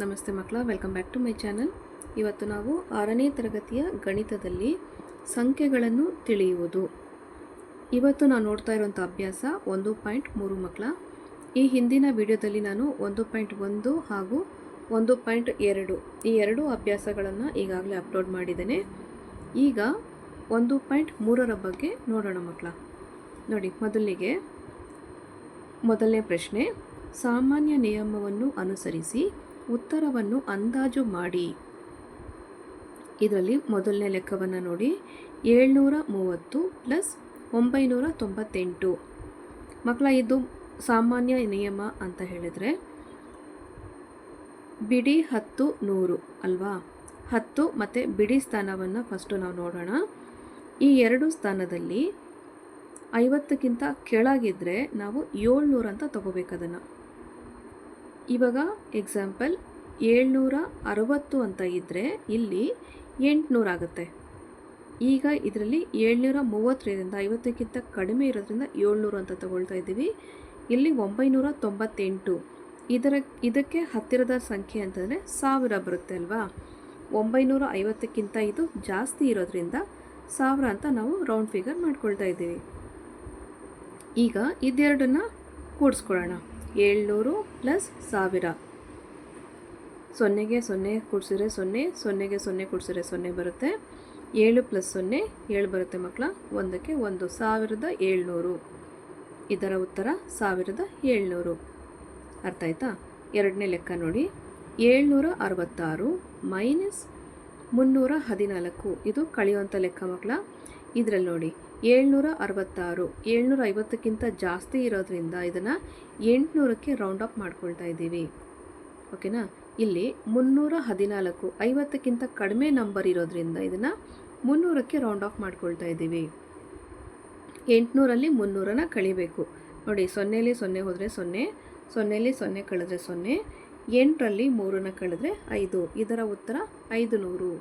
ನಮಸ್ತೆ ಮಕ್ಕಳ welcome back to my channel ಇವತ್ತು ನಾವು ಆರನೇ ತರಗತಿಯ ಗಣಿತದಲ್ಲಿ ಸಂಖ್ಯೆಗಳನ್ನು ತಿಳಿಯುವುದು. ಇವತ್ತು ನಾವು ನೋಡ್ತಾ ಇರುವಂಥ ಅಭ್ಯಾಸ ಒಂದು ಪಾಯಿಂಟ್ ಮೂರು ಮಕ್ಕಳ. ಈ ಹಿಂದಿನ ವಿಡಿಯೋದಲ್ಲಿ ನಾನು ಒಂದು ಪಾಯಿಂಟ್ ಒಂದು ಹಾಗೂ ಒಂದು ಪಾಯಿಂಟ್ ಎರಡು, ಈ ಎರಡು ಅಭ್ಯಾಸಗಳನ್ನು ಈಗಾಗಲೇ ಅಪ್ಲೋಡ್ ಮಾಡಿದ್ದೇನೆ. ಈಗ ಒಂದು ಪಾಯಿಂಟ್ ಮೂರರ ಬಗ್ಗೆ ನೋಡೋಣ ಮಕ್ಕಳ. ನೋಡಿ, ಮೊದಲಿಗೆ, ಮೊದಲನೇ ಪ್ರಶ್ನೆ, ಸಾಮಾನ್ಯ ನಿಯಮವನ್ನು ಅನುಸರಿಸಿ ಉತ್ತರವನ್ನು ಅಂದಾಜು ಮಾಡಿ. ಇದರಲ್ಲಿ ಮೊದಲನೇ ಲೆಕ್ಕವನ್ನು ನೋಡಿ. ಏಳ್ನೂರ ಮೂವತ್ತು ಪ್ಲಸ್ ಒಂಬೈನೂರ ತೊಂಬತ್ತೆಂಟು ಮಕ್ಕಳ, ಇದು ಸಾಮಾನ್ಯ ನಿಯಮ ಅಂತ ಹೇಳಿದರೆ, ಬಿಡಿ ಹತ್ತು ನೂರು ಅಲ್ವಾ? ಹತ್ತು ಮತ್ತು ಬಿಡಿ ಸ್ಥಾನವನ್ನು ಫಸ್ಟು ನಾವು ನೋಡೋಣ. ಈ ಎರಡು ಸ್ಥಾನದಲ್ಲಿ ಐವತ್ತಕ್ಕಿಂತ ಕೆಳಗಿದ್ರೆ ನಾವು ಏಳ್ನೂರು ಅಂತ ತಗೋಬೇಕು ಅದನ್ನು. ಇವಾಗ ಎಕ್ಸಾಂಪಲ್ ಏಳ್ನೂರ ಅರವತ್ತು ಅಂತ ಇದ್ದರೆ ಇಲ್ಲಿ ಎಂಟುನೂರು ಆಗುತ್ತೆ. ಈಗ ಇದರಲ್ಲಿ ಏಳ್ನೂರ ಮೂವತ್ತರಿಂದ ಐವತ್ತಕ್ಕಿಂತ ಕಡಿಮೆ ಇರೋದ್ರಿಂದ ಏಳ್ನೂರು ಅಂತ ತಗೊಳ್ತಾ ಇದ್ದೀವಿ. ಇಲ್ಲಿ ಒಂಬೈನೂರ ತೊಂಬತ್ತೆಂಟು ಇದರ, ಇದಕ್ಕೆ ಹತ್ತಿರದ ಸಂಖ್ಯೆ ಅಂತಂದರೆ ಸಾವಿರ ಬರುತ್ತೆ ಅಲ್ವಾ? ಒಂಬೈನೂರ ಐವತ್ತಕ್ಕಿಂತ ಇದು ಜಾಸ್ತಿ ಇರೋದ್ರಿಂದ ಸಾವಿರ ಅಂತ ನಾವು ರೌಂಡ್ ಫಿಗರ್ ಮಾಡ್ಕೊಳ್ತಾ ಇದ್ದೀವಿ. ಈಗ ಇದೆರಡನ್ನು ಕೂಡಿಸ್ಕೊಳ್ಳೋಣ. ಏಳ್ನೂರು ಪ್ಲಸ್ ಸಾವಿರ. ಸೊನ್ನೆಗೆ ಸೊನ್ನೆ ಕೂಡಿಸಿದ್ರೆ ಸೊನ್ನೆ, ಸೊನ್ನೆಗೆ ಸೊನ್ನೆ ಕೂಡಿಸಿದ್ರೆ ಸೊನ್ನೆ ಬರುತ್ತೆ. ಏಳು ಪ್ಲಸ್ ಸೊನ್ನೆ, ಏಳು ಬರುತ್ತೆ ಮಕ್ಕಳ. ಒಂದಕ್ಕೆ ಒಂದು ಸಾವಿರದ ಏಳ್ನೂರು. ಇದರ ಉತ್ತರ ಸಾವಿರದ ಏಳ್ನೂರು. ಅರ್ಥ ಆಯ್ತಾ? ಎರಡನೇ ಲೆಕ್ಕ ನೋಡಿ. ಏಳ್ನೂರ ಅರವತ್ತಾರು ಮೈನಸ್ ಮುನ್ನೂರ ಹದಿನಾಲ್ಕು. ಇದು ಕಳೆಯುವಂಥ ಲೆಕ್ಕ ಮಕ್ಕಳ. ಇದರಲ್ಲಿ ನೋಡಿ. ಏಳ್ನೂರ ಅರವತ್ತಾರು ಏಳ್ನೂರ ಐವತ್ತಕ್ಕಿಂತ ಜಾಸ್ತಿ ಇರೋದ್ರಿಂದ ಇದನ್ನು ಎಂಟುನೂರಕ್ಕೆ ರೌಂಡ್ ಅಪ್ ಮಾಡ್ಕೊಳ್ತಾ ಇದ್ದೀವಿ. ಓಕೆನಾ? ಇಲ್ಲಿ ಮುನ್ನೂರ ಹದಿನಾಲ್ಕು ಐವತ್ತಕ್ಕಿಂತ ಕಡಿಮೆ ನಂಬರ್ ಇರೋದ್ರಿಂದ ಇದನ್ನು ಮುನ್ನೂರಕ್ಕೆ ರೌಂಡ್ ಆಫ್ ಮಾಡ್ಕೊಳ್ತಾ ಇದ್ದೀವಿ. ಎಂಟುನೂರಲ್ಲಿ ಮುನ್ನೂರನ್ನ ಕಳಿಬೇಕು. ನೋಡಿ ಸೊನ್ನೆಯಲ್ಲಿ ಸೊನ್ನೆ ಹೋದರೆ ಸೊನ್ನೆ ಸೊನ್ನೆಯಲ್ಲಿ ಸೊನ್ನೆ ಕಳೆದ್ರೆ ಸೊನ್ನೆ, ಎಂಟರಲ್ಲಿ ಮೂರನ್ನು ಕಳೆದ್ರೆ ಐದು, ಇದರ ಉತ್ತರ ಐದು ನೂರು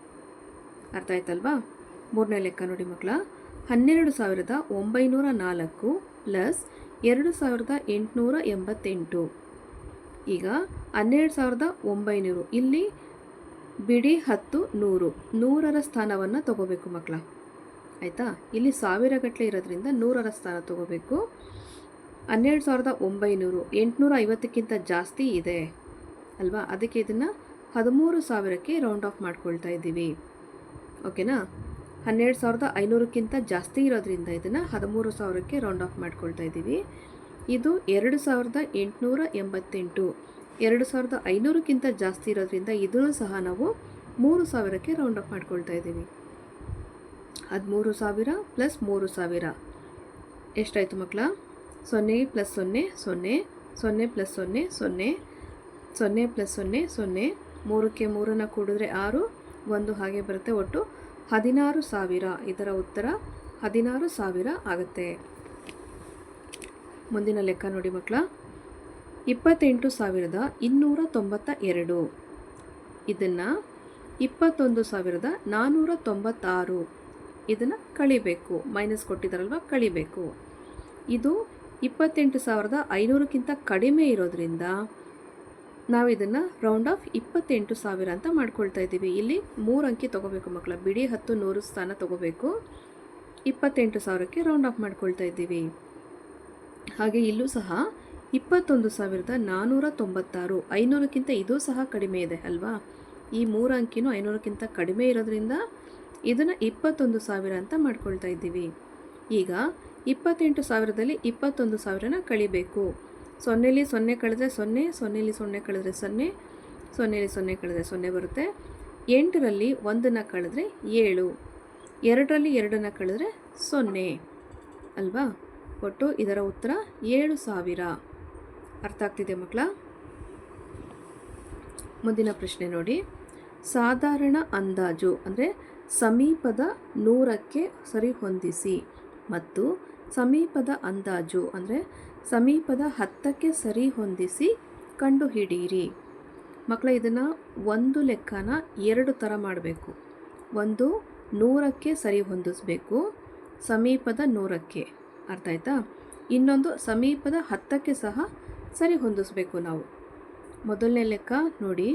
ಅರ್ಥ ಆಯ್ತಲ್ವಾ? ಮೂರನೇ ಲೆಕ್ಕ ನೋಡಿ ಮಕ್ಕಳ. ಹನ್ನೆರಡು ಸಾವಿರದ ಒಂಬೈನೂರ ನಾಲ್ಕು ಪ್ಲಸ್ ಎರಡು ಸಾವಿರದ ಎಂಟುನೂರ ಎಂಬತ್ತೆಂಟು. ಈಗ ಹನ್ನೆರಡು ಸಾವಿರದ ಒಂಬೈನೂರು, ಇಲ್ಲಿ ಬಿಡಿ ಹತ್ತು ನೂರು, ನೂರರ ಸ್ಥಾನವನ್ನು ತಗೋಬೇಕು ಮಕ್ಕಳ ಆಯಿತಾ? ಇಲ್ಲಿ ಸಾವಿರ ಗಟ್ಟಲೆ ಇರೋದ್ರಿಂದ ನೂರರ ಸ್ಥಾನ ತಗೋಬೇಕು. ಹನ್ನೆರಡು ಸಾವಿರದ ಒಂಬೈನೂರು ಎಂಟುನೂರ ಐವತ್ತಕ್ಕಿಂತ ಜಾಸ್ತಿ ಇದೆ. ಅಲ್ವಾ? ಅದಕ್ಕೆ ಇದನ್ನು ಹದಿಮೂರು ಸಾವಿರಕ್ಕೆ ರೌಂಡ್ ಆಫ್ ಮಾಡ್ಕೊಳ್ತಾ ಇದ್ದೀವಿ. ಓಕೆನಾ ಹನ್ನೆರಡು ಸಾವಿರದ ಐನೂರಕ್ಕಿಂತ ಜಾಸ್ತಿ ಇರೋದ್ರಿಂದ ಇದನ್ನು ಹದಿಮೂರು ಸಾವಿರಕ್ಕೆ ರೌಂಡ್ ಆಫ್ ಮಾಡ್ಕೊಳ್ತಾ ಇದ್ದೀವಿ. ಇದು ಎರಡು ಸಾವಿರದ ಎಂಟುನೂರ ಎಂಬತ್ತೆಂಟು. ಎರಡು ಸಾವಿರದ ಐನೂರಕ್ಕಿಂತ ಜಾಸ್ತಿ ಇರೋದ್ರಿಂದ ಇದನ್ನು ಸಹ ನಾವು ಮೂರು ಸಾವಿರಕ್ಕೆ ರೌಂಡ್ ಆಫ್ ಮಾಡ್ಕೊಳ್ತಾ ಇದ್ದೀವಿ. ಹದಿಮೂರು ಸಾವಿರ ಪ್ಲಸ್ ಮೂರು ಸಾವಿರ. ಎಷ್ಟಾಯಿತು ಮಕ್ಕಳ ಸೊನ್ನೆ ಪ್ಲಸ್ ಸೊನ್ನೆ ಸೊನ್ನೆ ಸೊನ್ನೆ ಪ್ಲಸ್ ಸೊನ್ನೆ ಸೊನ್ನೆ ಸೊನ್ನೆ ಪ್ಲಸ್ ಸೊನ್ನೆ ಸೊನ್ನೆ. ಮೂರಕ್ಕೆ ಮೂರನ್ನು ಕೂಡಿದ್ರೆ ಆರು, ಒಂದು ಹಾಗೆ ಬರುತ್ತೆ ಒಟ್ಟು ಹದಿನಾರು ಸಾವಿರ. ಇದರ ಉತ್ತರ ಹದಿನಾರು ಸಾವಿರ ಆಗುತ್ತೆ. ಮುಂದಿನ ಲೆಕ್ಕ ನೋಡಿ ಮಕ್ಕಳ. ಇಪ್ಪತ್ತೆಂಟು ಸಾವಿರದ ಇನ್ನೂರ ತೊಂಬತ್ತ ಎರಡು ಇದನ್ನು ಇಪ್ಪತ್ತೊಂದು ಸಾವಿರದ ನಾನ್ನೂರ ತೊಂಬತ್ತಾರು. ಇದನ್ನು ಕಳಿಬೇಕು. ಮೈನಸ್ ಕೊಟ್ಟಿದ್ದಾರಲ್ವ ಕಳಿಬೇಕು. ಇದು ಇಪ್ಪತ್ತೆಂಟು ಸಾವಿರದ ಐನೂರಕ್ಕಿಂತ ಕಡಿಮೆ ಇರೋದ್ರಿಂದ ನಾವು ಇದನ್ನು ರೌಂಡ್ ಆಫ್ ಇಪ್ಪತ್ತೆಂಟು ಸಾವಿರ ಅಂತ ಮಾಡ್ಕೊಳ್ತಾ ಇದ್ದೀವಿ. ಇಲ್ಲಿ ಮೂರು ಅಂಕಿ ತೊಗೋಬೇಕು ಮಕ್ಕಳ ಬಿಡಿ ಹತ್ತು, ನೂರು ಸ್ಥಾನ ತೊಗೋಬೇಕು. ಇಪ್ಪತ್ತೆಂಟು ಸಾವಿರಕ್ಕೆ ರೌಂಡ್ ಆಫ್ ಮಾಡ್ಕೊಳ್ತಾ ಇದ್ದೀವಿ. ಹಾಗೆ ಇಲ್ಲೂ ಸಹ ಇಪ್ಪತ್ತೊಂದು ಸಾವಿರದ ನಾನ್ನೂರ ತೊಂಬತ್ತಾರು, ಐನೂರಕ್ಕಿಂತ ಇದೂ ಸಹ ಕಡಿಮೆ ಇದೆ ಅಲ್ವಾ? ಈ ಮೂರು ಅಂಕಿನೂ ಐನೂರಕ್ಕಿಂತ ಕಡಿಮೆ ಇರೋದ್ರಿಂದ ಇದನ್ನು ಇಪ್ಪತ್ತೊಂದು ಸಾವಿರ ಅಂತ ಮಾಡ್ಕೊಳ್ತಾ ಇದ್ದೀವಿ. ಈಗ ಇಪ್ಪತ್ತೆಂಟು ಸಾವಿರದಲ್ಲಿ ಇಪ್ಪತ್ತೊಂದು ಸಾವಿರನ ಕಳಿಬೇಕು. ಸೊನ್ನೆಲಿ ಸೊನ್ನೆ ಕಳೆದ್ರೆ ಸೊನ್ನೆ, ಸೊನ್ನೆಲಿ ಸೊನ್ನೆ ಕಳೆದ್ರೆ ಸೊನ್ನೆ, ಸೊನ್ನೆಲಿ ಸೊನ್ನೆ ಕಳೆದ್ರೆ ಸೊನ್ನೆ ಬರುತ್ತೆ. ಎಂಟರಲ್ಲಿ ಒಂದನ್ನು ಕಳೆದ್ರೆ ಏಳು, ಎರಡರಲ್ಲಿ ಎರಡನ್ನು ಕಳೆದ್ರೆ ಸೊನ್ನೆ, ಅಲ್ವಾ? ಒಟ್ಟು ಇದರ ಉತ್ತರ ಏಳು ಸಾವಿರ. ಅರ್ಥ ಆಗ್ತಿದೆ ಮಕ್ಕಳ? ಮುಂದಿನ ಪ್ರಶ್ನೆ ನೋಡಿ. ಸಾಧಾರಣ ಅಂದಾಜು ಅಂದರೆ ಸಮೀಪದ ನೂರಕ್ಕೆ ಸರಿಹೊಂದಿಸಿ ಮತ್ತು ಸಮೀಪದ ಅಂದಾಜು ಅಂದರೆ ಸಮೀಪದ ಹತ್ತಕ್ಕೆ ಸರಿ ಹೊಂದಿಸಿ ಕಂಡುಹಿಡಿಯಿರಿ. ಮಕ್ಕಳ, ಇದನ್ನು ಒಂದು ಲೆಕ್ಕನ ಎರಡು ಥರ ಮಾಡಬೇಕು. ಒಂದು ನೂರಕ್ಕೆ ಸರಿ ಹೊಂದಿಸಬೇಕು, ಸಮೀಪದ ನೂರಕ್ಕೆ. ಅರ್ಥ ಆಯ್ತಾ? ಇನ್ನೊಂದು ಸಮೀಪದ ಹತ್ತಕ್ಕೆ ಸಹ ಸರಿ ಹೊಂದಿಸಬೇಕು ನಾವು. ಮೊದಲನೇ ಲೆಕ್ಕ ನೋಡಿ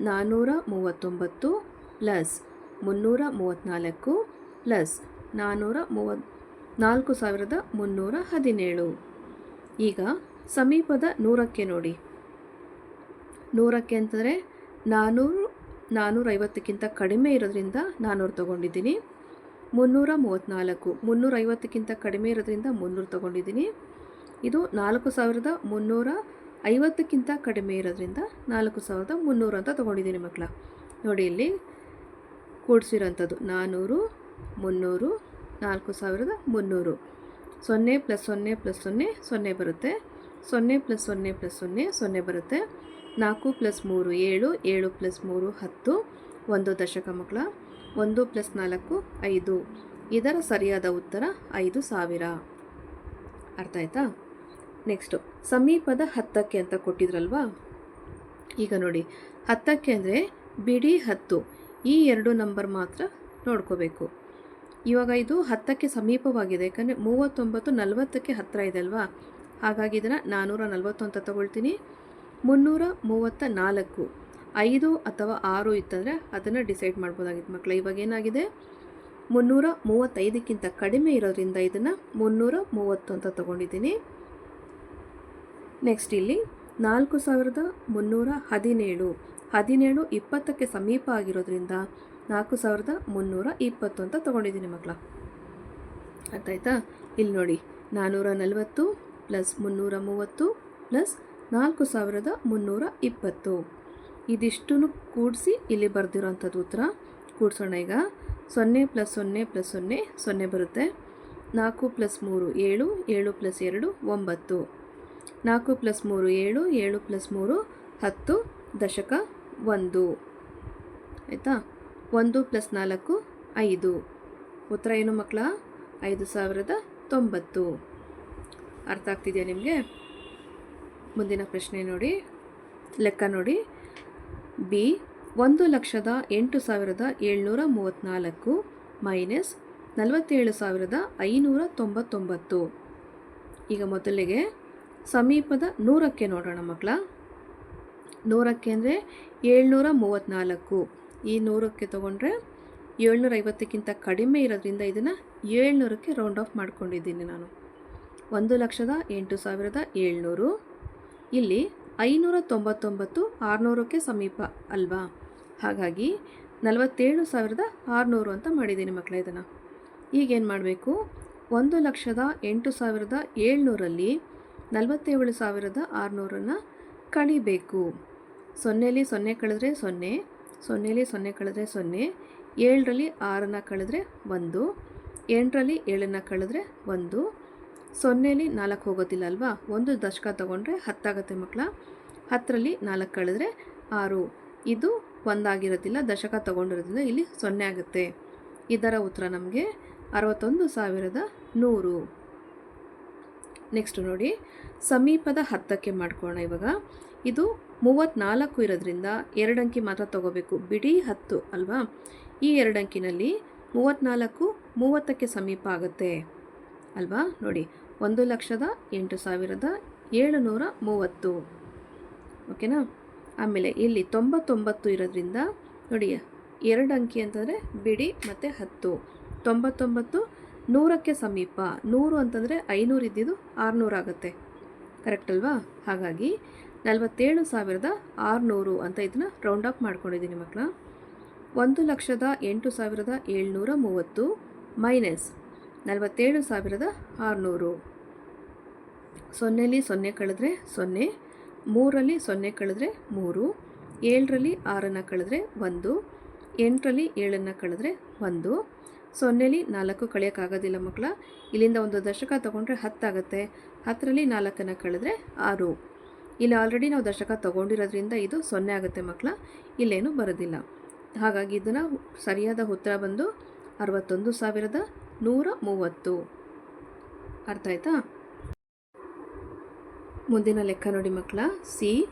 ನಾನ್ನೂರ ಮೂವತ್ತೊಂಬತ್ತು ಪ್ಲಸ್ ಮುನ್ನೂರ ಮೂವತ್ತ್ನಾಲ್ಕು ಪ್ಲಸ್ ನಾನ್ನೂರ ಮೂವತ್ ನಾಲ್ಕು ಸಾವಿರದ ಮುನ್ನೂರ ಹದಿನೇಳು. ಈಗ ಸಮೀಪದ ನೂರಕ್ಕೆ ನೋಡಿ. ನೂರಕ್ಕೆ ಅಂತಂದರೆ ನಾನ್ನೂರು ನಾನ್ನೂರೈವತ್ತಕ್ಕಿಂತ ಕಡಿಮೆ ಇರೋದ್ರಿಂದ ನಾನ್ನೂರು ತೊಗೊಂಡಿದ್ದೀನಿ. ಮುನ್ನೂರ ಮೂವತ್ತ್ನಾಲ್ಕು ಮುನ್ನೂರೈವತ್ತಕ್ಕಿಂತ ಕಡಿಮೆ ಇರೋದ್ರಿಂದ ಮುನ್ನೂರು ತೊಗೊಂಡಿದ್ದೀನಿ. ಇದು ನಾಲ್ಕು ಸಾವಿರದ ಮುನ್ನೂರ ಐವತ್ತಕ್ಕಿಂತ ಕಡಿಮೆ ಇರೋದ್ರಿಂದ ನಾಲ್ಕು ಸಾವಿರದ ಮುನ್ನೂರು ಅಂತ ತೊಗೊಂಡಿದ್ದೀನಿ ಮಕ್ಕಳ. ನೋಡಿ ಇಲ್ಲಿ ಕೂಡಿಸಿರೋಂಥದ್ದು. ನಾನ್ನೂರು ಮುನ್ನೂರು, ನಾಲ್ಕು ಸಾವಿರದ ಮುನ್ನೂರು. ಸೊನ್ನೆ ಪ್ಲಸ್ ಸೊನ್ನೆ ಪ್ಲಸ್ ಸೊನ್ನೆ ಸೊನ್ನೆ ಬರುತ್ತೆ. ಸೊನ್ನೆ ಪ್ಲಸ್ ಸೊನ್ನೆ ಪ್ಲಸ್ ಸೊನ್ನೆ ಸೊನ್ನೆ ಬರುತ್ತೆ. ನಾಲ್ಕು ಪ್ಲಸ್ ಮೂರು ಏಳು ಏಳು ಪ್ಲಸ್ ಮೂರು ಹತ್ತು, ಒಂದು ದಶಕ ಮಕ್ಕಳ, ಒಂದು ಪ್ಲಸ್ ನಾಲ್ಕು ಐದು. ಇದರ ಸರಿಯಾದ ಉತ್ತರ ಐದು ಸಾವಿರ. ಅರ್ಥ ಆಯ್ತಾ? ನೆಕ್ಸ್ಟು, ಸಮೀಪದ ಹತ್ತಕ್ಕೆ ಅಂತ ಕೊಟ್ಟಿದ್ರಲ್ವಾ? ಈಗ ನೋಡಿ, ಹತ್ತಕ್ಕೆ ಅಂದರೆ ಬಿಡಿ ಹತ್ತು. ಈ ಎರಡು ನಂಬರ್ ಮಾತ್ರ ನೋಡ್ಕೋಬೇಕು. ಇವಾಗ ಇದು ಹತ್ತಕ್ಕೆ ಸಮೀಪವಾಗಿದೆ. ಯಾಕಂದರೆ ಮೂವತ್ತೊಂಬತ್ತು ನಲವತ್ತಕ್ಕೆ ಹತ್ತಿರ ಇದೆ ಅಲ್ವಾ? ಹಾಗಾಗಿ ಇದನ್ನು ನಾನ್ನೂರ ನಲವತ್ತು ಅಂತ ತಗೊಳ್ತೀನಿ. ಮುನ್ನೂರ ಮೂವತ್ತ ನಾಲ್ಕು. ಐದು ಅಥವಾ ಆರು ಇತ್ತಂದರೆ ಅದನ್ನು ಡಿಸೈಡ್ ಮಾಡ್ಬೋದಾಗಿತ್ತು ಮಕ್ಕಳ ಇವಾಗ ಏನಾಗಿದೆ? ಮುನ್ನೂರ ಮೂವತ್ತೈದಕ್ಕಿಂತ ಕಡಿಮೆ ಇರೋದ್ರಿಂದ ಇದನ್ನು ಮುನ್ನೂರ ಮೂವತ್ತು ಅಂತ ತಗೊಂಡಿದ್ದೀನಿ. ನೆಕ್ಸ್ಟ್ ಇಲ್ಲಿ ನಾಲ್ಕು ಸಾವಿರದ ಮುನ್ನೂರ ಹದಿನೇಳು. ಹದಿನೇಳು ಇಪ್ಪತ್ತಕ್ಕೆ ಸಮೀಪ ಆಗಿರೋದ್ರಿಂದ ನಾಲ್ಕು ಸಾವಿರದ ಮುನ್ನೂರ ಇಪ್ಪತ್ತು ಅಂತ ತೊಗೊಂಡಿದ್ದೀನಿ ಮಕ್ಕಳ. ಅರ್ಥ ಆಯ್ತಾ ಇಲ್ಲಿ ನೋಡಿ ನಾನ್ನೂರ ನಲವತ್ತು ಪ್ಲಸ್ ಮುನ್ನೂರ ಮೂವತ್ತು ಪ್ಲಸ್ ನಾಲ್ಕು ಸಾವಿರದ ಮುನ್ನೂರ ಇಪ್ಪತ್ತು. ಇದಿಷ್ಟೂ ಕೂಡಿಸಿ ಇಲ್ಲಿ ಬರೆದಿರೋಂಥದ್ದು ಉತ್ತರ. ಕೂಡಿಸೋಣ ಈಗ. ಸೊನ್ನೆ ಪ್ಲಸ್ ಸೊನ್ನೆ ಪ್ಲಸ್ ಸೊನ್ನೆ ಸೊನ್ನೆ ಬರುತ್ತೆ. ನಾಲ್ಕು ಪ್ಲಸ್ ಮೂರು, ಏಳು ಏಳು ಪ್ಲಸ್ ಎರಡು, ಒಂಬತ್ತು. ನಾಲ್ಕು ಪ್ಲಸ್ ಮೂರು, ಏಳು ಏಳು ಪ್ಲಸ್ ಮೂರು, ಹತ್ತು ದಶಕ ಒಂದು. ಆಯಿತಾ? ಒಂದು ಪ್ಲಸ್ ನಾಲ್ಕು, ಐದು. ಉತ್ತರ ಏನು ಮಕ್ಕಳ? ಐದು ಸಾವಿರದ ತೊಂಬತ್ತು. ಅರ್ಥ ಆಗ್ತಿದೆಯಾ ನಿಮಗೆ? ಮುಂದಿನ ಪ್ರಶ್ನೆ ನೋಡಿ. ಲೆಕ್ಕ ನೋಡಿ. ಬಿ, ಒಂದು ಲಕ್ಷದ ಎಂಟು ಸಾವಿರದ ಏಳ್ನೂರ ಮೂವತ್ತ್ನಾಲ್ಕು ಮೈನಸ್ ನಲವತ್ತೇಳು ಸಾವಿರದ ಐನೂರ ತೊಂಬತ್ತೊಂಬತ್ತು. ಈಗ ಮೊದಲಿಗೆ ಸಮೀಪದ ನೂರಕ್ಕೆ ನೋಡೋಣ ಮಕ್ಕಳ. ನೂರಕ್ಕೆ ಅಂದರೆ ಏಳ್ನೂರ ಮೂವತ್ತ್ನಾಲ್ಕು ಈ ನೂರಕ್ಕೆ ತೊಗೊಂಡ್ರೆ ಏಳ್ನೂರ ಐವತ್ತಕ್ಕಿಂತ ಕಡಿಮೆ ಇರೋದ್ರಿಂದ ಇದನ್ನು ಏಳ್ನೂರಕ್ಕೆ ರೌಂಡ್ ಆಫ್ ಮಾಡ್ಕೊಂಡಿದ್ದೀನಿ ನಾನು. ಒಂದು ಲಕ್ಷದ ಎಂಟು ಸಾವಿರದ ಏಳ್ನೂರು. ಇಲ್ಲಿ ಐನೂರ ತೊಂಬತ್ತೊಂಬತ್ತು ಆರುನೂರಕ್ಕೆ ಸಮೀಪ ಅಲ್ವಾ? ಹಾಗಾಗಿ ನಲವತ್ತೇಳು ಸಾವಿರದ ಆರುನೂರು ಅಂತ ಮಾಡಿದ್ದೀನಿ ಮಕ್ಕಳ ಇದನ್ನು. ಈಗೇನು ಮಾಡಬೇಕು? ಒಂದು ಲಕ್ಷದ ಎಂಟು ಸಾವಿರದ ಏಳ್ನೂರಲ್ಲಿ ನಲವತ್ತೇಳು ಸಾವಿರದ ಆರುನೂರನ್ನು ಕಳಿಬೇಕು. ಸೊನ್ನೆಲಿ ಸೊನ್ನೆ ಕಳೆದ್ರೆ ಸೊನ್ನೆ ಸೊನ್ನೆಲಿ ಸೊನ್ನೆ ಕಳೆದ್ರೆ ಸೊನ್ನೆ, ಏಳರಲ್ಲಿ ಆರನ್ನು ಕಳೆದ್ರೆ ಒಂದು, ಎಂಟರಲ್ಲಿ ಏಳನ್ನು ಕಳೆದ್ರೆ ಒಂದು. ಸೊನ್ನೆಲಿ ನಾಲ್ಕು ಹೋಗೋದಿಲ್ಲ ಅಲ್ವಾ? ಒಂದು ದಶಕ ತೊಗೊಂಡ್ರೆ ಹತ್ತಾಗತ್ತೆ ಮಕ್ಕಳ. ಹತ್ತರಲ್ಲಿ ನಾಲ್ಕು ಕಳೆದ್ರೆ ಆರು. ಇದು ಒಂದಾಗಿರೋದಿಲ್ಲ, ದಶಕ ತೊಗೊಂಡಿರೋದ್ರಿಂದ ಇಲ್ಲಿ ಸೊನ್ನೆ ಆಗುತ್ತೆ. ಇದರ ಉತ್ತರ ನಮಗೆ ಅರವತ್ತೊಂದು ಸಾವಿರದ ನೂರು. ನೆಕ್ಸ್ಟ್ ನೋಡಿ, ಸಮೀಪದ ಹತ್ತಕ್ಕೆ ಮಾಡ್ಕೋಣ ಇವಾಗ. ಇದು ಮೂವತ್ತ್ನಾಲ್ಕು ಇರೋದ್ರಿಂದ ಎರಡು ಅಂಕಿ ಮಾತ್ರ ತಗೋಬೇಕು. ಬಿಡಿ ಹತ್ತು, ಅಲ್ವಾ? ಈ ಎರಡು ಅಂಕಿನಲ್ಲಿ ಮೂವತ್ತ್ನಾಲ್ಕು ಮೂವತ್ತಕ್ಕೆ ಸಮೀಪ ಆಗುತ್ತೆ, ಅಲ್ವಾ? ನೋಡಿ, ಒಂದು ಲಕ್ಷದ ಎಂಟು ಸಾವಿರದ ಏಳುನೂರ ಮೂವತ್ತು. ಓಕೆನಾ? ಆಮೇಲೆ ಇಲ್ಲಿ ತೊಂಬತ್ತೊಂಬತ್ತು ಇರೋದ್ರಿಂದ ನೋಡಿ ಎರಡು ಅಂಕಿ ಅಂತಂದರೆ ಬಿಡಿ ಮತ್ತು ಹತ್ತು. ತೊಂಬತ್ತೊಂಬತ್ತು ನೂರಕ್ಕೆ ಸಮೀಪ. ನೂರು ಅಂತಂದರೆ ಐನೂರು ಇದ್ದಿದ್ದು ಆರುನೂರು ಆಗುತ್ತೆ. ಕರೆಕ್ಟ್ ಅಲ್ವಾ? ಹಾಗಾಗಿ ನಲವತ್ತೇಳು ಸಾವಿರದ ಆರುನೂರು ಅಂತ ಇದನ್ನು ರೌಂಡ್ ಅಪ್ ಮಾಡ್ಕೊಂಡಿದ್ದೀನಿ ಮಕ್ಕಳ ಒಂದು ಲಕ್ಷದ ಎಂಟು ಸಾವಿರದ ಏಳ್ನೂರ ಮೂವತ್ತು ಮೈನಸ್ ನಲವತ್ತೇಳು ಸಾವಿರದ ಆರುನೂರು. ಸೊನ್ನೆಲಿ ಸೊನ್ನೆ ಕಳೆದ್ರೆ ಸೊನ್ನೆ ಮೂರಲ್ಲಿ ಸೊನ್ನೆ ಕಳೆದ್ರೆ ಮೂರು, ಏಳರಲ್ಲಿ ಆರನ್ನು ಕಳೆದ್ರೆ ಒಂದು, ಎಂಟರಲ್ಲಿ ಏಳನ್ನು ಕಳೆದ್ರೆ ಒಂದು. ಸೊನ್ನೆಲಿ ನಾಲ್ಕು ಕಳೆಯೋಕ್ಕಾಗೋದಿಲ್ಲ ಮಕ್ಕಳ ಇಲ್ಲಿಂದ ಒಂದು ದಶಕ ತೊಗೊಂಡ್ರೆ ಹತ್ತಾಗತ್ತೆ. ಹತ್ತರಲ್ಲಿ ನಾಲ್ಕನ್ನು ಕಳೆದ್ರೆ ಆರು. ಇಲ್ಲಿ ಆಲ್ರೆಡಿ ನಾವು ದಶಕ ತೊಗೊಂಡಿರೋದ್ರಿಂದ ಇದು ಸೊನ್ನೆ ಆಗುತ್ತೆ ಮಕ್ಕಳ. ಇಲ್ಲೇನು ಬರೋದಿಲ್ಲ. ಹಾಗಾಗಿ ಇದನ್ನು ಸರಿಯಾದ ಉತ್ತರ ಬಂದು ಅರವತ್ತೊಂದು ಸಾವಿರದ ನೂರ ಮೂವತ್ತು. ಅರ್ಥ ಆಯ್ತಾ? ಮುಂದಿನ ಲೆಕ್ಕ ನೋಡಿ ಮಕ್ಕಳ. ಸಿ,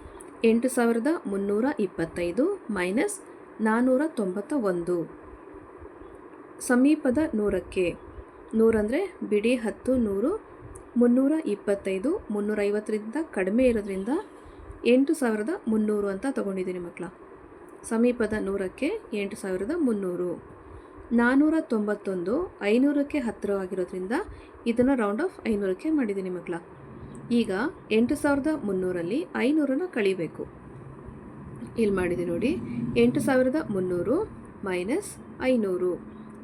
ಎಂಟು ಸಾವಿರದ ಮುನ್ನೂರ ಇಪ್ಪತ್ತೈದು ಮೈನಸ್ ನಾನ್ನೂರ ತೊಂಬತ್ತ ಒಂದು ಸಮೀಪದ ನೂರಕ್ಕೆ. ನೂರಂದರೆ ಬಿಡಿ ಹತ್ತು ನೂರು ಮುನ್ನೂರ ಇಪ್ಪತ್ತೈದು, ಮುನ್ನೂರೈವತ್ತರಿಂದ ಕಡಿಮೆ ಇರೋದ್ರಿಂದ ಎಂಟು ಸಾವಿರದ ಮುನ್ನೂರು ಅಂತ ತೊಗೊಂಡಿದ್ದೀನಿ ಮಕ್ಕಳ. ಸಮೀಪದ ನೂರಕ್ಕೆ ಎಂಟು ಸಾವಿರದ ಮುನ್ನೂರು. ನಾನ್ನೂರ ತೊಂಬತ್ತೊಂದು ಐನೂರಕ್ಕೆ ಹತ್ತಿರವಾಗಿರೋದ್ರಿಂದ ಇದನ್ನು ರೌಂಡ್ ಆಫ್ ಐನೂರಕ್ಕೆ ಮಾಡಿದ್ದೀನಿ ಮಕ್ಕಳ. ಈಗ ಎಂಟು ಸಾವಿರದ ಮುನ್ನೂರಲ್ಲಿ ಐನೂರನ್ನು ಕಳಿಬೇಕು. ಇಲ್ಲಿ ಮಾಡಿದೆ ನೋಡಿ, ಎಂಟು ಸಾವಿರದ ಮುನ್ನೂರು ಮೈನಸ್ ಐನೂರು.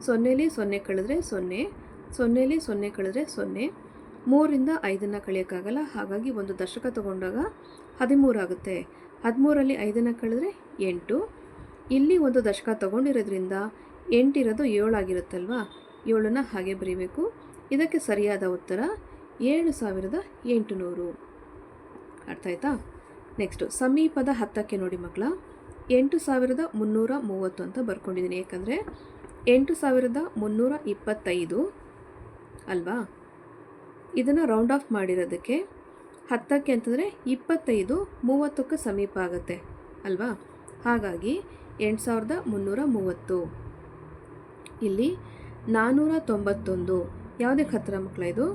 ಸೊನ್ನೆಲಿ ಸೊನ್ನೆ ಕಳೆದ್ರೆ ಸೊನ್ನೆ, ಸೊನ್ನೆಲಿ ಸೊನ್ನೆ ಕಳೆದ್ರೆ ಸೊನ್ನೆ. ಮೂರಿಂದ ಐದನ್ನು ಕಳೆಯೋಕ್ಕಾಗಲ್ಲ? ಹಾಗಾಗಿ ಒಂದು ದಶಕ ತಗೊಂಡಾಗ ಹದಿಮೂರು ಆಗುತ್ತೆ. ಹದಿಮೂರಲ್ಲಿ ಐದನ್ನು ಕಳೆದ್ರೆ ಎಂಟು. ಇಲ್ಲಿ ಒಂದು ದಶಕ ತಗೊಂಡಿರೋದ್ರಿಂದ ಎಂಟಿರೋದು ಏಳಾಗಿರುತ್ತಲ್ವಾ ಏಳನ್ನು ಹಾಗೆ ಬರೀಬೇಕು. ಇದಕ್ಕೆ ಸರಿಯಾದ ಉತ್ತರ ಏಳು ಸಾವಿರದ ಎಂಟುನೂರು. ಅರ್ಥ ಆಯ್ತಾ? ನೆಕ್ಸ್ಟು ಸಮೀಪದ ಹತ್ತಕ್ಕೆ ನೋಡಿ ಮಕ್ಕಳ. ಎಂಟು ಸಾವಿರದ ಮುನ್ನೂರ ಮೂವತ್ತು ಅಂತ ಬರ್ಕೊಂಡಿದ್ದೀನಿ. ಯಾಕಂದರೆ ಎಂಟು ಸಾವಿರದ ಮುನ್ನೂರ ಇಪ್ಪತ್ತೈದು ಅಲ್ವಾ? ಇದನ್ನು ರೌಂಡ್ ಆಫ್ ಮಾಡಿರೋದಕ್ಕೆ ಹತ್ತಕ್ಕೆ ಅಂತಂದರೆ ಇಪ್ಪತ್ತೈದು, ಮೂವತ್ತಕ್ಕೆ ಸಮೀಪ ಆಗುತ್ತೆ, ಅಲ್ವಾ? ಹಾಗಾಗಿ ಎಂಟು ಸಾವಿರದ ಮುನ್ನೂರ ಮೂವತ್ತು. ಇಲ್ಲಿ ನಾನ್ನೂರ ತೊಂಬತ್ತೊಂದು. ಯಾವುದಕ್ಕೆ ಹತ್ತಿರ ಮಕ್ಕಳ ಇದು?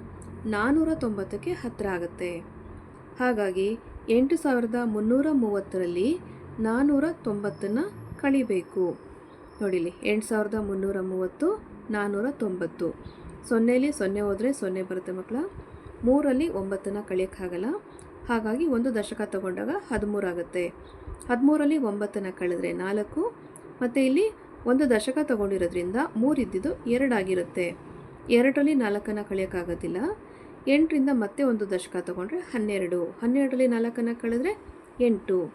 ನಾನ್ನೂರ ತೊಂಬತ್ತಕ್ಕೆ ಹತ್ತಿರ ಆಗುತ್ತೆ. ಹಾಗಾಗಿ ಎಂಟು ಸಾವಿರದ ಮುನ್ನೂರ ಮೂವತ್ತರಲ್ಲಿ ನಾನ್ನೂರ ತೊಂಬತ್ತನ್ನು ಕಳಿಬೇಕು. ನೋಡಿಲಿ ಎಂಟು ಸಾವಿರದ ಮುನ್ನೂರ ಮೂವತ್ತು ನಾನ್ನೂರ ತೊಂಬತ್ತು. ಸೊನ್ನೆಯಲ್ಲಿ ಸೊನ್ನೆ ಹೋದರೆ ಸೊನ್ನೆ ಬರುತ್ತೆ ಮಕ್ಕಳ ಮೂರಲ್ಲಿ ಒಂಬತ್ತನ್ನು ಕಳಿಯೋಕ್ಕಾಗಲ್ಲ. ಹಾಗಾಗಿ ಒಂದು ದಶಕ ತಗೊಂಡಾಗ ಹದಿಮೂರು ಆಗುತ್ತೆ. ಹದಿಮೂರಲ್ಲಿ ಒಂಬತ್ತನ್ನು ಕಳೆದ್ರೆ ನಾಲ್ಕು. ಮತ್ತು ಇಲ್ಲಿ ಒಂದು ದಶಕ ತಗೊಂಡಿರೋದ್ರಿಂದ ಮೂರಿದ್ದಿದ್ದು ಎರಡಾಗಿರುತ್ತೆ. ಎರಡರಲ್ಲಿ ನಾಲ್ಕನ್ನು ಕಳೆಯೋಕ್ಕಾಗೋದಿಲ್ಲ. ಎಂಟರಿಂದ ಮತ್ತೆ ಒಂದು ದಶಕ ತಗೊಂಡ್ರೆ ಹನ್ನೆರಡು. ಹನ್ನೆರಡರಲ್ಲಿ ನಾಲ್ಕನ್ನು ಕಳೆದ್ರೆ ಎಂಟು.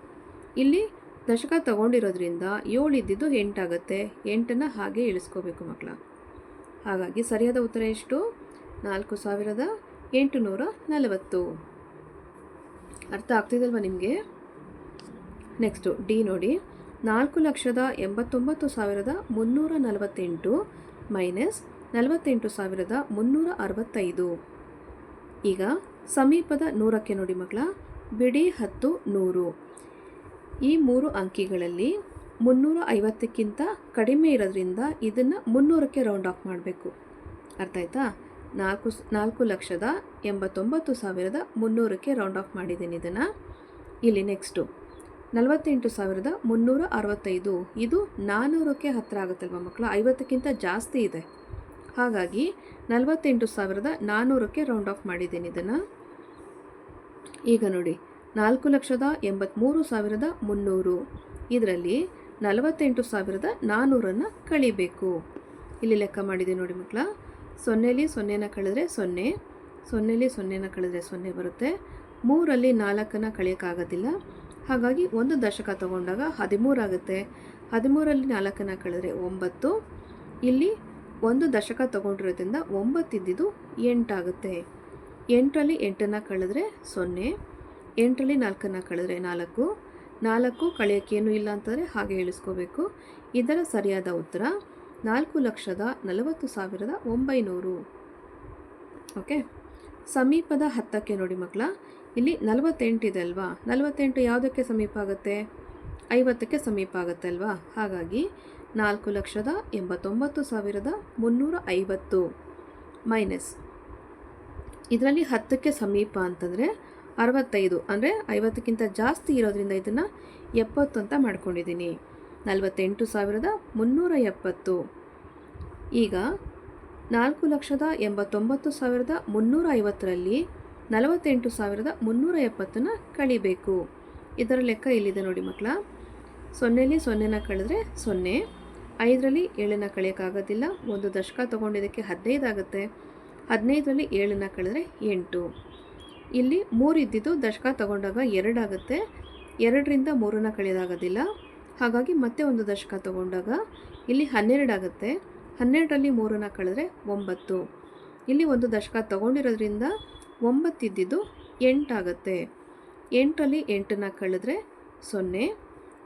ಇಲ್ಲಿ ದಶಕ ತಗೊಂಡಿರೋದ್ರಿಂದ ಏಳು ಇದ್ದಿದ್ದು ಎಂಟಾಗುತ್ತೆ ಎಂಟನ್ನು ಹಾಗೆ ಇಳಿಸ್ಕೋಬೇಕು ಮಕ್ಕಳ ಹಾಗಾಗಿ ಸರಿಯಾದ ಉತ್ತರ ಎಷ್ಟು? ನಾಲ್ಕು ಸಾವಿರದ ಎಂಟುನೂರ ನಲವತ್ತು. ಅರ್ಥ ಆಗ್ತಿದಲ್ವ ನಿಮಗೆ? ನೆಕ್ಸ್ಟು ಡಿ ನೋಡಿ. ನಾಲ್ಕು ಲಕ್ಷದ ಎಂಬತ್ತೊಂಬತ್ತು ಸಾವಿರದ ಮುನ್ನೂರ ನಲವತ್ತೆಂಟು ಮೈನಸ್ ನಲವತ್ತೆಂಟು ಸಾವಿರದ ಮುನ್ನೂರ ಅರವತ್ತೈದು. ಈಗ ಸಮೀಪದ ನೂರಕ್ಕೆ ನೋಡಿ ಮಕ್ಕಳ. ಬಿಡಿ ಹತ್ತು ನೂರು. ಈ ಮೂರು ಅಂಕಿಗಳಲ್ಲಿ ಮುನ್ನೂರ ಐವತ್ತಕ್ಕಿಂತ ಕಡಿಮೆ ಇರೋದ್ರಿಂದ ಇದನ್ನು ಮುನ್ನೂರಕ್ಕೆ ರೌಂಡ್ ಆಫ್ ಮಾಡಬೇಕು. ಅರ್ಥ ಆಯ್ತಾ? ನಾಲ್ಕು ನಾಲ್ಕು ಲಕ್ಷದ ಎಂಬತ್ತೊಂಬತ್ತು ಸಾವಿರದ ಮುನ್ನೂರಕ್ಕೆ ರೌಂಡ್ ಆಫ್ ಮಾಡಿದ್ದೀನಿ ಇದನ್ನು. ಇಲ್ಲಿ ನೆಕ್ಸ್ಟು ನಲವತ್ತೆಂಟು ಸಾವಿರದ ಮುನ್ನೂರ ಅರವತ್ತೈದು. ಇದು ನಾನ್ನೂರಕ್ಕೆ ಹತ್ತಿರ ಆಗುತ್ತಲ್ವ ಮಕ್ಕಳು? ಐವತ್ತಕ್ಕಿಂತ ಜಾಸ್ತಿ ಇದೆ. ಹಾಗಾಗಿ ನಲವತ್ತೆಂಟು ಸಾವಿರದ ನಾನ್ನೂರಕ್ಕೆ ರೌಂಡ್ ಆಫ್ ಮಾಡಿದ್ದೀನಿ ಇದನ್ನು. ಈಗ ನೋಡಿ, ನಾಲ್ಕು ಲಕ್ಷದ ಎಂಬತ್ತ್ಮೂರು ಸಾವಿರದ ಮುನ್ನೂರು. ಇದರಲ್ಲಿ ನಲವತ್ತೆಂಟು ಸಾವಿರದ ನಾನ್ನೂರನ್ನು ಕಳಿಬೇಕು. ಇಲ್ಲಿ ಲೆಕ್ಕ ಮಾಡಿದೆ ನೋಡಿ ಮಕ್ಕಳ. ಸೊನ್ನೆಲಿ ಸೊನ್ನೆನ ಕಳೆದ್ರೆ ಸೊನ್ನೆ, ಸೊನ್ನೆಲಿ ಸೊನ್ನೆನ ಕಳೆದ್ರೆ ಸೊನ್ನೆ ಬರುತ್ತೆ. ಮೂರಲ್ಲಿ ನಾಲ್ಕನ್ನು ಕಳೆಯೋಕ್ಕಾಗೋದಿಲ್ಲ. ಹಾಗಾಗಿ ಒಂದು ದಶಕ ತಗೊಂಡಾಗ ಹದಿಮೂರಾಗುತ್ತೆ ಹದಿಮೂರಲ್ಲಿ ನಾಲ್ಕನ್ನು ಕಳೆದ್ರೆ ಒಂಬತ್ತು. ಇಲ್ಲಿ ಒಂದು ದಶಕ ತಗೊಂಡಿರೋದ್ರಿಂದ ಒಂಬತ್ತಿದ್ದಿದ್ದು ಎಂಟಾಗುತ್ತೆ. ಎಂಟರಲ್ಲಿ ಎಂಟನ್ನು ಕಳೆದ್ರೆ ಸೊನ್ನೆ, ಎಂಟರಲ್ಲಿ ನಾಲ್ಕನ್ನು ಕಳೆದ್ರೆ ನಾಲ್ಕು. ನಾಲ್ಕು ಕಳೆಯೋಕ್ಕೇನು ಇಲ್ಲ ಅಂತಂದರೆ ಹಾಗೆ ಇಳಿಸ್ಕೋಬೇಕು ಇದರ ಸರಿಯಾದ ಉತ್ತರ, ನಾಲ್ಕು ಲಕ್ಷದ ನಲವತ್ತು ಸಾವಿರದ ಒಂಬೈನೂರು. ಓಕೆ? ಸಮೀಪದ ಹತ್ತಕ್ಕೆ ನೋಡಿ ಮಕ್ಕಳ, ಇಲ್ಲಿ ನಲವತ್ತೆಂಟು ಇದೆ ಅಲ್ವಾ ನಲವತ್ತೆಂಟು ಯಾವುದಕ್ಕೆ ಸಮೀಪ ಆಗುತ್ತೆ? ಐವತ್ತಕ್ಕೆ ಸಮೀಪ ಆಗುತ್ತೆ ಅಲ್ವಾ ಹಾಗಾಗಿ ನಾಲ್ಕು ಲಕ್ಷದ ಎಂಬತ್ತೊಂಬತ್ತು ಸಾವಿರದ ಮುನ್ನೂರ ಐವತ್ತು. ಮೈನಸ್. ಇದರಲ್ಲಿ ಹತ್ತಕ್ಕೆ ಸಮೀಪ ಅಂತಂದರೆ ಅರವತ್ತೈದು ಅಂದರೆ ಐವತ್ತಕ್ಕಿಂತ ಜಾಸ್ತಿ ಇರೋದ್ರಿಂದ ಇದನ್ನು ಎಪ್ಪತ್ತು ಅಂತ ಮಾಡ್ಕೊಂಡಿದ್ದೀನಿ. ನಲವತ್ತೆಂಟು ಸಾವಿರದ ಮುನ್ನೂರ ಎಪ್ಪತ್ತು. ಈಗ ನಾಲ್ಕು ಲಕ್ಷದ ಎಂಬತ್ತೊಂಬತ್ತು ಸಾವಿರದ ಮುನ್ನೂರ ಐವತ್ತರಲ್ಲಿ ನಲವತ್ತೆಂಟು ಸಾವಿರದ ಮುನ್ನೂರ ಎಪ್ಪತ್ತನ್ನು ಕಳಿಬೇಕು. ಇದರ ಲೆಕ್ಕ ಇಲ್ಲಿದೆ ನೋಡಿ ಮಕ್ಕಳ? ಸೊನ್ನೆಲಿ ಸೊನ್ನೆನ ಕಳೆದ್ರೆ ಸೊನ್ನೆ, ಐದರಲ್ಲಿ ಏಳನ್ನು ಕಳೆಯೋಕ್ಕಾಗೋದಿಲ್ಲ, ಒಂದು ದಶಕ ತೊಗೊಂಡಿದ್ದಕ್ಕೆ ಹದಿನೈದು ಆಗುತ್ತೆ. ಹದಿನೈದರಲ್ಲಿ ಏಳನ್ನು ಕಳೆದ್ರೆ ಎಂಟು. ಇಲ್ಲಿ ಮೂರು ಇದ್ದಿದ್ದು ದಶಕ ತಗೊಂಡಾಗ ಎರಡಾಗುತ್ತೆ ಎರಡರಿಂದ ಮೂರನ್ನು ಕಳೆಯೋದಾಗೋದಿಲ್ಲ ಹಾಗಾಗಿ ಮತ್ತೆ ಒಂದು ದಶಕ ತಗೊಂಡಾಗ ಇಲ್ಲಿ ಹನ್ನೆರಡಾಗುತ್ತೆ ಹನ್ನೆರಡರಲ್ಲಿ ಮೂರನ್ನು ಕಳೆದ್ರೆ ಒಂಬತ್ತು. ಇಲ್ಲಿ ಒಂದು ದಶಕ ತಗೊಂಡಿರೋದ್ರಿಂದ ಒಂಬತ್ತಿದ್ದಿದ್ದು ಎಂಟಾಗುತ್ತೆ ಎಂಟರಲ್ಲಿ ಎಂಟನ್ನು ಕಳೆದ್ರೆ ಸೊನ್ನೆ.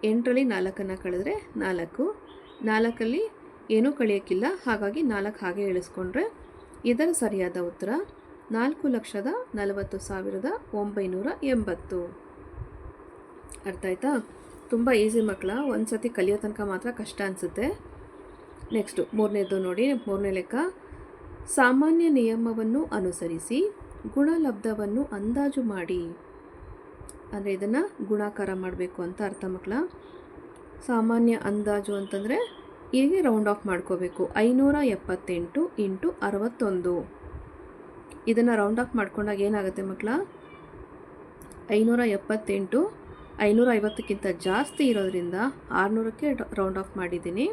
ಎಂಟರಲ್ಲಿ ನಾಲ್ಕನ್ನು ಕಳೆದ್ರೆ ನಾಲ್ಕು. ನಾಲ್ಕಲ್ಲಿ ಏನೂ ಕಳೆಯೋಕ್ಕಿಲ್ಲ. ಹಾಗಾಗಿ ನಾಲ್ಕು ಹಾಗೆ ಇಳಿಸ್ಕೊಂಡ್ರೆ ಇದರ ಸರಿಯಾದ ಉತ್ತರ. ನಾಲ್ಕು ಲಕ್ಷದ ನಲವತ್ತು ಸಾವಿರದ ಒಂಬೈನೂರ ಎಂಬತ್ತು. ಅರ್ಥ ಆಯ್ತಾ? ತುಂಬ ಈಸಿ ಮಕ್ಕಳ ಒಂದು ಸತಿ ಕಲಿಯೋ ತನಕ ಮಾತ್ರ ಕಷ್ಟ ಅನಿಸುತ್ತೆ. ನೆಕ್ಸ್ಟು ಮೂರನೇದು ನೋಡಿ, ಮೂರನೇ ಲೆಕ್ಕ. ಸಾಮಾನ್ಯ ನಿಯಮವನ್ನು ಅನುಸರಿಸಿ ಗುಣಲಬ್ಧವನ್ನು ಅಂದಾಜು ಮಾಡಿ. ಅಂದರೆ ಇದನ್ನು ಗುಣಾಕಾರ ಮಾಡಬೇಕು ಅಂತ ಅರ್ಥ ಮಕ್ಕಳ. ಸಾಮಾನ್ಯ ಅಂದಾಜು ಅಂತಂದರೆ, ಹೀಗೆ ರೌಂಡ್ ಆಫ್ ಮಾಡ್ಕೋಬೇಕು. ಐನೂರ ಎಪ್ಪತ್ತೆಂಟು ಇಂಟು ಅರವತ್ತೊಂದು. ಇದನ್ನು ರೌಂಡ್ ಆಫ್ ಮಾಡ್ಕೊಂಡಾಗ ಏನಾಗುತ್ತೆ ಮಕ್ಕಳ ಐನೂರ ಎಪ್ಪತ್ತೆಂಟು ಐನೂರ ಐವತ್ತಕ್ಕಿಂತ ಜಾಸ್ತಿ ಇರೋದ್ರಿಂದ ಆರುನೂರಕ್ಕೆ ರೌಂಡ್ ಆಫ್ ಮಾಡಿದ್ದೀನಿ.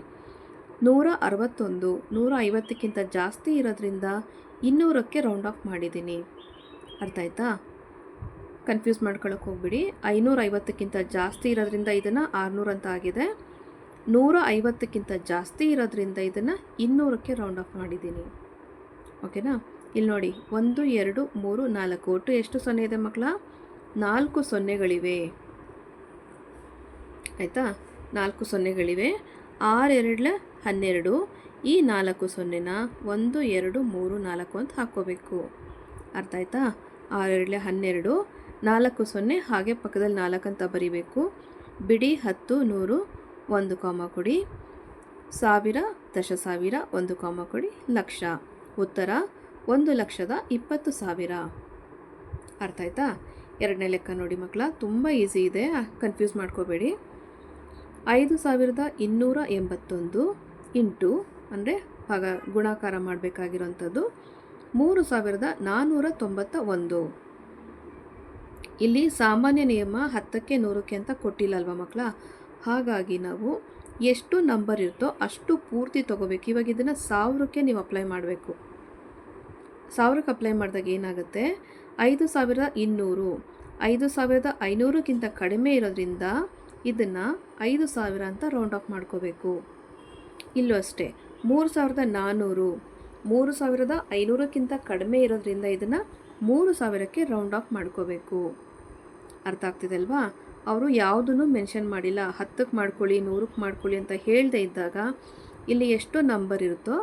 ನೂರ ಅರವತ್ತೊಂದು ನೂರ ಐವತ್ತಕ್ಕಿಂತ ಜಾಸ್ತಿ ಇರೋದ್ರಿಂದ ಇನ್ನೂರಕ್ಕೆ ರೌಂಡ್ ಆಫ್ ಮಾಡಿದ್ದೀನಿ. ಅರ್ಥ ಆಯ್ತಾ? ಕನ್ಫ್ಯೂಸ್ ಮಾಡ್ಕೊಳಕ್ಕೆ ಹೋಗ್ಬಿಡಿ. ಐನೂರ ಐವತ್ತಕ್ಕಿಂತ ಜಾಸ್ತಿ ಇರೋದ್ರಿಂದ ಇದನ್ನು ಆರುನೂರು ಅಂತ ಆಗಿದೆ. ನೂರ ಐವತ್ತಕ್ಕಿಂತ ಜಾಸ್ತಿ ಇರೋದ್ರಿಂದ ಇದನ್ನು ಇನ್ನೂರಕ್ಕೆ ರೌಂಡ್ ಆಫ್ ಮಾಡಿದ್ದೀನಿ. ಓಕೆನಾ? ಇಲ್ಲಿ ನೋಡಿ, ಒಂದು, ಎರಡು, ಮೂರು, ನಾಲ್ಕು. ಒಟ್ಟು ಎಷ್ಟು ಸೊನ್ನೆ ಇದೆ ಮಕ್ಕಳ? ನಾಲ್ಕು ಸೊನ್ನೆಗಳಿವೆ. ಆಯಿತಾ? ನಾಲ್ಕು ಸೊನ್ನೆಗಳಿವೆ. ಆರೆರಡ್ಲೆ ಹನ್ನೆರಡು. ಈ ನಾಲ್ಕು ಸೊನ್ನೆನ ಒಂದು, ಎರಡು, ಮೂರು, ನಾಲ್ಕು ಅಂತ ಹಾಕ್ಕೋಬೇಕು. ಅರ್ಥ ಆಯ್ತಾ? ಆರೆರಡ್ಲೆ ಹನ್ನೆರಡು. ನಾಲ್ಕು ಸೊನ್ನೆ ಹಾಗೆ ಪಕ್ಕದಲ್ಲಿ ನಾಲ್ಕು ಅಂತ ಬರೀಬೇಕು. ಬಿಡಿ, ಹತ್ತು, ನೂರು, ಒಂದು ಕಾಮ ಕೊಡಿ. ಸಾವಿರ ದಶ ಸಾವಿರ ಒಂದು ಕಾಮ ಕೊಡಿ ಲಕ್ಷ. ಉತ್ತರ ಒಂದು ಲಕ್ಷದ ಇಪ್ಪತ್ತು ಸಾವಿರ. ಅರ್ಥ ಆಯ್ತಾ? ಎರಡನೇ ಲೆಕ್ಕ ನೋಡಿ ಮಕ್ಕಳ, ತುಂಬ ಈಸಿ ಇದೆ. ಕನ್ಫ್ಯೂಸ್ ಮಾಡ್ಕೋಬೇಡಿ. ಐದು ಸಾವಿರದ ಇನ್ನೂರ ಎಂಬತ್ತೊಂದು ಇಂಟು ಅಂದರೆ ಭಾಗ ಗುಣಾಕಾರ ಮಾಡಬೇಕಾಗಿರೋಂಥದ್ದು ಮೂರು ಸಾವಿರದ ನಾನ್ನೂರ ತೊಂಬತ್ತ ಒಂದು ಇಲ್ಲಿ ಸಾಮಾನ್ಯ ನಿಯಮ ಹತ್ತಕ್ಕೆ ನೂರಕ್ಕೆ ಅಂತ ಕೊಟ್ಟಿಲ್ಲ ಅಲ್ವಾ ಮಕ್ಕಳ? ಹಾಗಾಗಿ ನಾವು ಎಷ್ಟು ನಂಬರ್ ಇರುತ್ತೋ ಅಷ್ಟು ಪೂರ್ತಿ ತೊಗೋಬೇಕು. ಇವಾಗ ಇದನ್ನು ಸಾವಿರಕ್ಕೆ ನೀವು ಅಪ್ಲೈ ಮಾಡಬೇಕು. ಸಾವಿರಕ್ಕೆ ಅಪ್ಲೈ ಮಾಡಿದಾಗ ಏನಾಗುತ್ತೆ? ಐದು ಸಾವಿರದ ಇನ್ನೂರು. ಐದು ಸಾವಿರದ ಐನೂರಕ್ಕಿಂತ ಕಡಿಮೆ ಇರೋದ್ರಿಂದ ಇದನ್ನು ಐದು ಸಾವಿರ ಅಂತ ರೌಂಡ್ ಆಫ್ ಮಾಡ್ಕೋಬೇಕು. ಇಲ್ಲೂ ಅಷ್ಟೇ, ಮೂರು ಸಾವಿರದ ನಾನ್ನೂರು ಮೂರು ಸಾವಿರದ ಐನೂರಕ್ಕಿಂತ ಕಡಿಮೆ ಇರೋದ್ರಿಂದ ಇದನ್ನು ಮೂರು ಸಾವಿರಕ್ಕೆ ರೌಂಡ್ ಆಫ್ ಮಾಡ್ಕೋಬೇಕು. ಅರ್ಥ ಆಗ್ತಿದೆ ಅಲ್ವಾ ಅವರು ಯಾವುದನ್ನು ಮೆನ್ಷನ್ ಮಾಡಿಲ್ಲ. ಹತ್ತಕ್ಕೆ ಮಾಡ್ಕೊಳ್ಳಿ, ನೂರಕ್ಕೆ ಮಾಡ್ಕೊಳ್ಳಿ ಅಂತ ಹೇಳದೇ ಇದ್ದಾಗ ಇಲ್ಲಿ ಎಷ್ಟು ನಂಬರ್ ಇರುತ್ತೋ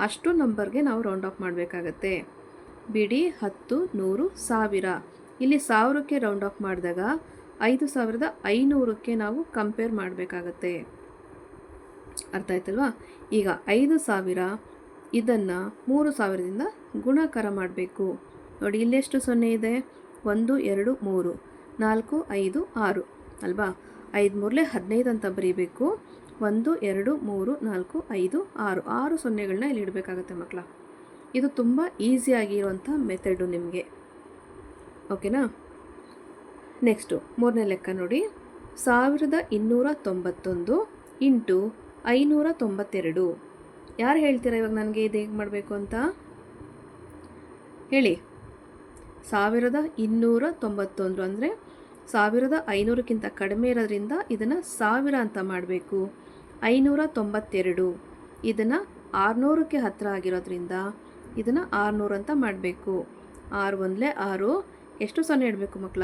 ಅಷ್ಟು ನಂಬರ್ಗೆ ನಾವು ರೌಂಡ್ ಆಫ್ ಮಾಡಬೇಕಾಗತ್ತೆ. ಬಿಡಿ ಹತ್ತು ನೂರು ಸಾವಿರ. ಇಲ್ಲಿ ಸಾವಿರಕ್ಕೆ ರೌಂಡ್ ಆಫ್ ಮಾಡಿದಾಗ ಐದು ಸಾವಿರದ ಐನೂರಕ್ಕೆ ನಾವು ಕಂಪೇರ್ ಮಾಡಬೇಕಾಗತ್ತೆ. ಅರ್ಥ ಆಯ್ತಲ್ವಾ? ಈಗ ಐದು ಸಾವಿರ, ಇದನ್ನು ಮೂರು ಸಾವಿರದಿಂದ ಗುಣಾಕಾರ ಮಾಡಬೇಕು. ನೋಡಿ ಇಲ್ಲೆಷ್ಟು ಸೊನ್ನೆ ಇದೆ? ಒಂದು, ಎರಡು, ಮೂರು. ನಾಲ್ಕು, ಐದು, ಆರು. ಅಲ್ವಾ? ಐದು ಮೂರಲೇ ಹದಿನೈದು ಅಂತ ಬರೀಬೇಕು. ಒಂದು, ಎರಡು, ಮೂರು, ನಾಲ್ಕು, ಐದು, ಆರು. ಆರು ಸೊನ್ನೆಗಳನ್ನ ಇಲ್ಲಿ ಇಡಬೇಕಾಗತ್ತೆ ಮಕ್ಕಳ. ಇದು ತುಂಬ ಈಸಿಯಾಗಿರುವಂಥ ಮೆಥಡು ನಿಮಗೆ. ಓಕೆನಾ ನೆಕ್ಸ್ಟು ಮೂರನೇ ಲೆಕ್ಕ ನೋಡಿ. ಸಾವಿರದ ಇನ್ನೂರ ತೊಂಬತ್ತೊಂದು ಇಂಟು ಐನೂರ ತೊಂಬತ್ತೆರಡು. ಯಾರು ಹೇಳ್ತೀರಾ ಇವಾಗ ನನಗೆ ಇದು ಹೇಗೆ ಮಾಡಬೇಕು ಅಂತ? ಹೇಳಿ. ಸಾವಿರದ ಇನ್ನೂರ ತೊಂಬತ್ತೊಂದು ಅಂದರೆ ಸಾವಿರದ ಐನೂರಕ್ಕಿಂತ ಕಡಿಮೆ ಇರೋದ್ರಿಂದ ಇದನ್ನು ಸಾವಿರ ಅಂತ ಮಾಡಬೇಕು. ಐನೂರ ತೊಂಬತ್ತೆರಡು ಇದನ್ನು ಆರುನೂರಕ್ಕೆ ಹತ್ತಿರ ಆಗಿರೋದ್ರಿಂದ ಇದನ್ನು ಆರುನೂರು ಅಂತ ಮಾಡಬೇಕು. ಆರು ಒಂದಲೇ ಆರು. ಎಷ್ಟು ಸೊನ್ನೆ ಇಡಬೇಕು ಮಕ್ಕಳ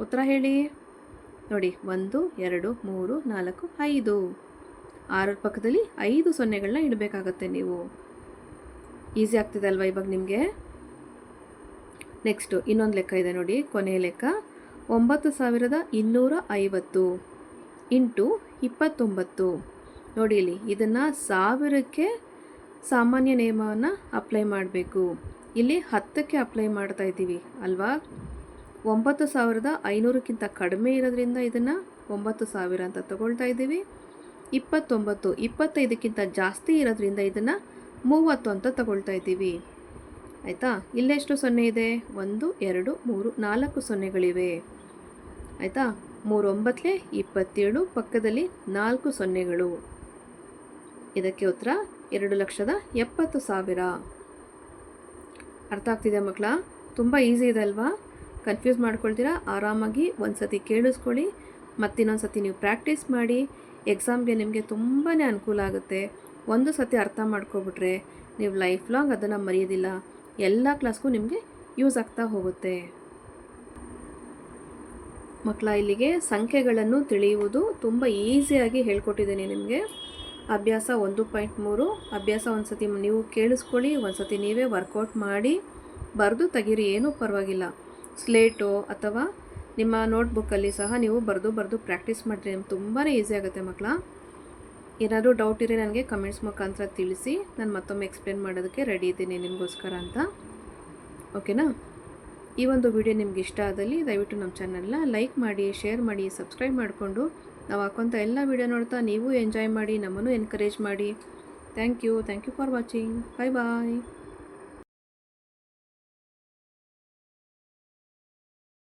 ಉತ್ತರ ಹೇಳಿ. ನೋಡಿ, ಒಂದು, ಎರಡು, ಮೂರು, ನಾಲ್ಕು, ಐದು. ಆರರ ಪಕ್ಕದಲ್ಲಿ ಐದು ಸೊನ್ನೆಗಳನ್ನ ಇಡಬೇಕಾಗತ್ತೆ ನೀವು. ಈಸಿ ಆಗ್ತಿದೆ ಅಲ್ವಾ ಇವಾಗ ನಿಮಗೆ? ನೆಕ್ಸ್ಟು ಇನ್ನೊಂದು ಲೆಕ್ಕ ಇದೆ ನೋಡಿ, ಕೊನೆಯ ಲೆಕ್ಕ. ಒಂಬತ್ತು ಸಾವಿರದ ಇನ್ನೂರ ಐವತ್ತು. ಇಂಟು ಇಪ್ಪತ್ತೊಂಬತ್ತು. ನೋಡಿ ಇಲ್ಲಿ, ಇದನ್ನು ಸಾವಿರಕ್ಕೆ ಸಾಮಾನ್ಯ ನಿಯಮವನ್ನು ಅಪ್ಲೈ ಮಾಡಬೇಕು. ಇಲ್ಲಿ ಹತ್ತಕ್ಕೆ ಅಪ್ಲೈ ಮಾಡ್ತಾ ಇದ್ದೀವಿ, ಅಲ್ವಾ? ಒಂಬತ್ತು ಸಾವಿರದ ಐನೂರಕ್ಕಿಂತ ಕಡಿಮೆ ಇರೋದ್ರಿಂದ ಇದನ್ನು ಒಂಬತ್ತು ಸಾವಿರ ಅಂತ ತಗೊಳ್ತಾ ಇದ್ದೀವಿ. ಇಪ್ಪತ್ತೊಂಬತ್ತು, ಇಪ್ಪತ್ತೈದಕ್ಕಿಂತ ಜಾಸ್ತಿ ಇರೋದ್ರಿಂದ ಇದನ್ನು ಮೂವತ್ತು ಅಂತ ತಗೊಳ್ತಾ ಇದ್ದೀವಿ. ಆಯಿತಾ? ಇಲ್ಲೆಷ್ಟು ಸೊನ್ನೆ ಇದೆ? ಒಂದು, ಎರಡು, ಮೂರು, ನಾಲ್ಕು ಸೊನ್ನೆಗಳಿವೆ. ಆಯಿತಾ? ಮೂರೊಂಬತ್ತಲೇ ಇಪ್ಪತ್ತೇಳು, ಪಕ್ಕದಲ್ಲಿ ನಾಲ್ಕು ಸೊನ್ನೆಗಳು. ಇದಕ್ಕೆ ಉತ್ತರ ಎರಡು ಲಕ್ಷದ ಎಪ್ಪತ್ತು ಸಾವಿರ. ಅರ್ಥ ಆಗ್ತಿದೆ ಮಕ್ಕಳ? ತುಂಬ ಈಸಿ ಇದೆ ಅಲ್ವಾ? ಕನ್ಫ್ಯೂಸ್ ಮಾಡ್ಕೊಳ್ತೀರಾ? ಆರಾಮಾಗಿ ಒಂದು ಸತಿ ಕೇಳಿಸ್ಕೊಳ್ಳಿ. ಮತ್ತಿನ್ನೊಂದು ಸತಿ ನೀವು ಪ್ರಾಕ್ಟೀಸ್ ಮಾಡಿ. ಎಕ್ಸಾಮ್ಗೆ ನಿಮಗೆ ತುಂಬಾ ಅನುಕೂಲ ಆಗುತ್ತೆ. ಒಂದು ಸತಿ ಅರ್ಥ ಮಾಡ್ಕೊಬಿಟ್ರೆ ನೀವು ಲೈಫ್ ಲಾಂಗ್ ಅದನ್ನು ಮರೆಯೋದಿಲ್ಲ. ಎಲ್ಲ ಕ್ಲಾಸ್ಗೂ ನಿಮಗೆ ಯೂಸ್ ಆಗ್ತಾ ಹೋಗುತ್ತೆ. ಮಕ್ಕಳ ಇಲ್ಲಿಗೆ ಸಂಖ್ಯೆಗಳನ್ನು ತಿಳಿಯುವುದು ತುಂಬ ಈಸಿಯಾಗಿ ಹೇಳ್ಕೊಟ್ಟಿದ್ದೀನಿ ನಿಮಗೆ. ಅಭ್ಯಾಸ ಒಂದು ಪಾಯಿಂಟ್ ಮೂರು, ಅಭ್ಯಾಸ ಒಂದು ಸತಿ ನೀವು ಕೇಳಿಸ್ಕೊಳ್ಳಿ ಒಂದು ಸತಿ ನೀವೇ ವರ್ಕೌಟ್ ಮಾಡಿ, ಬರೆದು ತೆಗೀರಿ, ಏನೂ ಪರವಾಗಿಲ್ಲ. ಸ್ಲೇಟು ಅಥವಾ ನಿಮ್ಮ ನೋಟ್ಬುಕ್ಕಲ್ಲಿ ಸಹ ನೀವು ಬರೆದು ಬರೆದು ಪ್ರಾಕ್ಟೀಸ್ ಮಾಡಿರಿ ನಿಮ್ಗೆ ತುಂಬಾ ಈಸಿ ಆಗುತ್ತೆ ಮಕ್ಕಳ. ಏನಾದರೂ ಡೌಟ್ ಇದ್ರೆ ನನಗೆ ಕಮೆಂಟ್ಸ್ ಮುಖಾಂತರ ತಿಳಿಸಿ, ನಾನು ಮತ್ತೊಮ್ಮೆ ಎಕ್ಸ್ಪ್ಲೇನ್ ಮಾಡೋದಕ್ಕೆ ರೆಡಿ ಇದ್ದೀನಿ ನಿಮಗೋಸ್ಕರ ಅಂತ. ಓಕೆನಾ ಈ ಒಂದು ವಿಡಿಯೋ ನಿಮ್ಗೆ ಇಷ್ಟ ಆದಲ್ಲಿ ದಯವಿಟ್ಟು ನಮ್ಮ ಚಾನಲ್ನ ಲೈಕ್ ಮಾಡಿ, ಶೇರ್ ಮಾಡಿ, ಸಬ್ಸ್ಕ್ರೈಬ್ ಮಾಡಿಕೊಂಡು ನಾವು ಹಾಕೋಂಥ ಎಲ್ಲ ವಿಡಿಯೋ ನೋಡ್ತಾ ನೀವು ಎಂಜಾಯ್ ಮಾಡಿ ನಮ್ಮನ್ನು ಎನ್ಕರೇಜ್ ಮಾಡಿ. Thank you thank you for watching bye bye